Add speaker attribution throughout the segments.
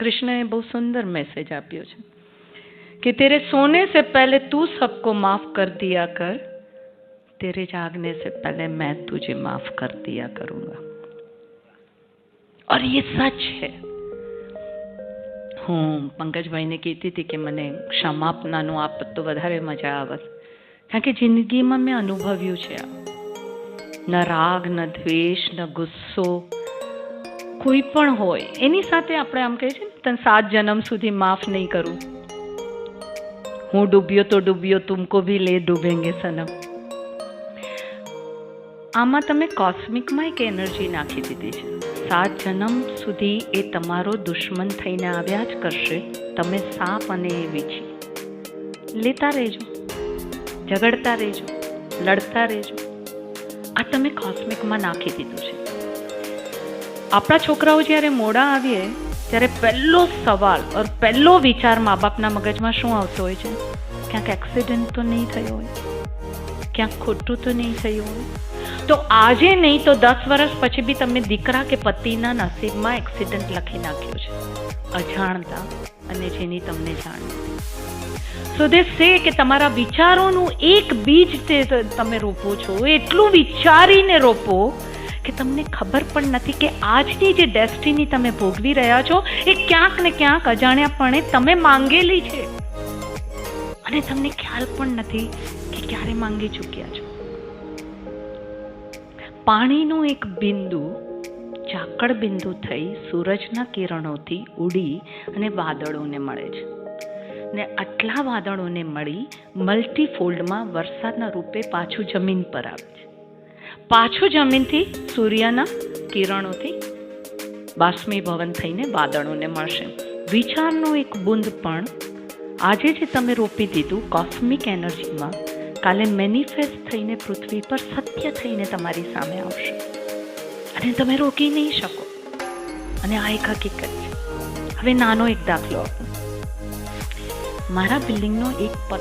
Speaker 1: कृष्ण ने बहुत सुंदर मैसेज આપ્યો છે कि तेरे सोने से पहले तू सबको माफ कर दिया कर तेरे जागने से पहले मैं तुझे माफ कर दिया करूंगा और ये सच है હું પંકજભાઈને કહેતી હતી કે મને ક્ષમાપનાનું આપત તો વધારે મજા આવત કારણ કે જિંદગીમાં મેં અનુભવ્યું છે આ ન રાગ ન દ્વેષ ન ગુસ્સો કોઈ પણ હોય, એની સાથે આપણે આમ કહીએ છીએ તને સાત જન્મ સુધી માફ નહીં કરું. હું ડૂબ્યો તો ડૂબ્યો, તુમકો ભી લે ડૂબેંગે સનમ. આમાં તમે કોસ્મિકમાં એક એનર્જી નાખી દીધી છે. સાત જન્મ સુધી એ તમારો દુશ્મન થઈને આવ્યા જ કરશે. તમે સાપ અને એ વીછી. લેતા રહેજો. ઝઘડતા રહેજો. લડતા રહેજો. આ તમે કોસ્મિકમાં નાખી દીધું છે. આપણા છોકરાઓ જ્યારે મોડા આવીએ, ત્યારે પહેલો સવાલ ઓર પહેલો વિચાર મા બાપના મગજમાં શું આવતો હોય છે? ક્યાંક એક્સિડન્ટ તો નહીં થયો હોય? ક્યાંક ખોટું તો નહીં થયું હોય? તો આજે નહીં તો દસ વર્ષ પછી બી તમે દીકરા કે પતિના નસીબમાં એક્સિડન્ટ લખી નાખ્યો છે. અજાણતા અને જેની તમને જાણ સો દે સે કે તમારા વિચારોનું એક બીજ તે, તમે રોપો છો. એટલું વિચારીને રોપો કે તમને ખબર પણ નથી કે આજની જે ડેસ્ટિની તમે ભોગવી રહ્યા છો, એ ક્યાંક ને ક્યાંક અજાણ્યાપણે તમે માંગેલી છે. અને તમને ખ્યાલ પણ નથી કે ક્યારે માંગી ચૂક્યા છો. પાણીનું એક બિંદુ, ઝાકળ બિંદુ થઈ સૂરજના કિરણોથી ઉડી અને વાદળોને મળે છે. ને આટલા વાદળોને મળી મલ્ટીફોલ્ડમાં વરસાદના રૂપે પાછું જમીન પર આવે છે. પાછું જમીનથી સૂર્યના કિરણોથી બાષ્મીભવન થઈને વાદળોને મળશે. વિચારનો એક બુંદ પણ આજે જે તમે રોપી દીધું કોસ્મિક એનર્જીમાં કાલે મેનિફેસ્ટ થઈને પૃથ્વી પર સત્ય થઈને તમારી સામે આવશે. અને તમે રોકી નહીં શકો. અને આ એક હકીકત છે. હવે નાનો એક દાખલો આપું. મારા બિલ્ડિંગનો એક પત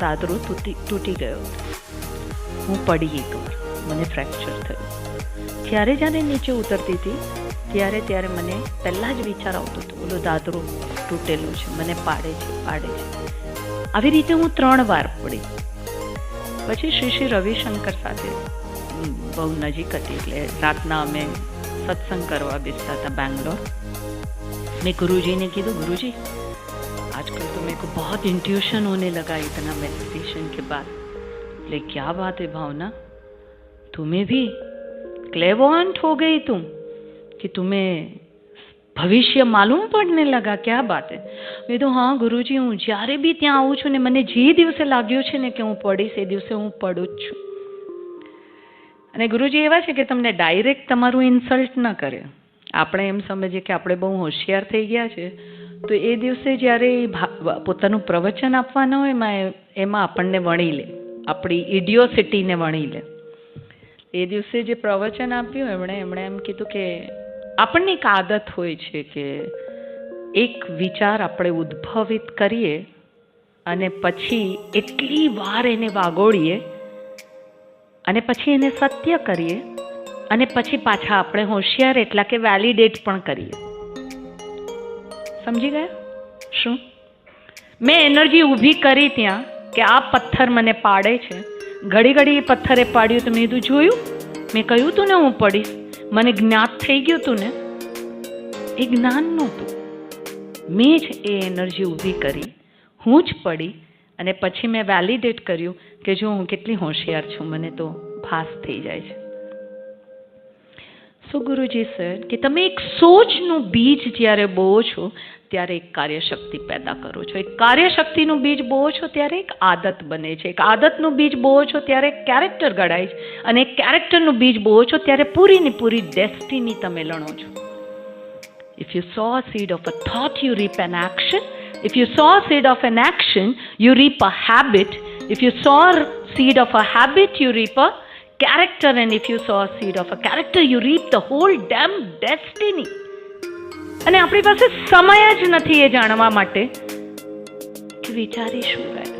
Speaker 1: દાદરો તૂટી તૂટી ગયો હું પડી એક વાર. મને ફ્રેક્ચર થયું જ્યારે જ્યારે નીચે ઉતરતી હતી ત્યારે ત્યારે મને પહેલાં જ વિચાર આવતો હતો ઓલો દાદરો તૂટેલો છે મને પાડે છે પાડે છે આવી રીતે હું ત્રણ વાર પડી પછી શ્રી શ્રી રવિશંકર સાથે હમ, બહુ નજીક હતી એટલે રાતના અમે સત્સંગ કરવા બેસતા હતા બેંગ્લોર મેં गुरुजी ने કીધું गुरुजी आजकल तो मेरे को बहुत इंट्यूशन होने लगा इतना मेडिटेशन के बाद बोले क्या बात है भावना तुम्हें भी क्लेवॉन्ट हो गई तुम कि तुम्हें ભવિષ્ય માલુમ પડને લગા ક્યાં બાત હે મેં તો હા ગુરુજી હું જ્યારે બી ત્યાં આવું છું ને મને જે દિવસે લાગ્યું છે ને કે હું પડીશ એ દિવસે હું પડું જ છું અને ગુરુજી એવા છે કે તમને ડાયરેક્ટ તમારું ઇન્સલ્ટ ન કરે આપણે એમ સમજીએ કે આપણે બહુ હોશિયાર થઈ ગયા છે તો એ દિવસે જ્યારે એ ભા- પોતાનું પ્રવચન આપવાના હોય એમાં એ- એમાં આપણને વણી લે આપણી ઇડિયોસિટીને વણી લે એ દિવસે જે પ્રવચન આપ્યું, એમણે એમણે એમ કીધું કે આપણને એક આદત હોય છે કે એક વિચાર આપણે ઉદ્ભવિત કરીએ અને પછી એટલી વાર એને વાગોળીએ અને પછી એને સત્ય કરીએ અને પછી પાછા આપણે હોશિયાર એટલા કે વેલિડેટ પણ કરીએ. સમજી ગયા? શું? મેં એનર્જી ઊભી કરી ત્યાં કે આ પથ્થર મને પાડે છે. ઘડી ઘડી પથ્થરે પાડ્યું તો મેં કીધું જોયું? મેં કહ્યું તું ને હું પડીશ. મને જ્ઞાત થઈ ગયું તું ને. એ જ્ઞાન નહોતું. મેં જ એ એનર્જી ઊભી કરી. હું જ પડી અને પછી મેં વેલિડેટ કર્યું કે જો હું કેટલી હોશિયાર છું, મને તો ભાસ થઈ જાય છે. સો ગુરુજી સર કે તમે એક સોચનું બીજ જ્યારે બોવો છો ત્યારે એક કાર્યશક્તિ પેદા કરો છો. એક કાર્યશક્તિનું બીજ બોવો છો ત્યારે એક આદત બને છે. એક આદતનું બીજ બોવો છો ત્યારે એક કેરેક્ટર ઘડાય છે. અને એક કેરેક્ટરનું બીજ બોવો છો ત્યારે પૂરીની પૂરી ડેસ્ટિની તમે લણો છો. If you sow seed of a thought you reap an action if you sow a seed of you reap a habit. If you sow a seed of a habit, you reap a character. And if you sow a seed of a character, you reap the whole damn destiny. અને આપણી પાસે સમય જ નથી એ જાણવા માટે કે વિચારી શું રહે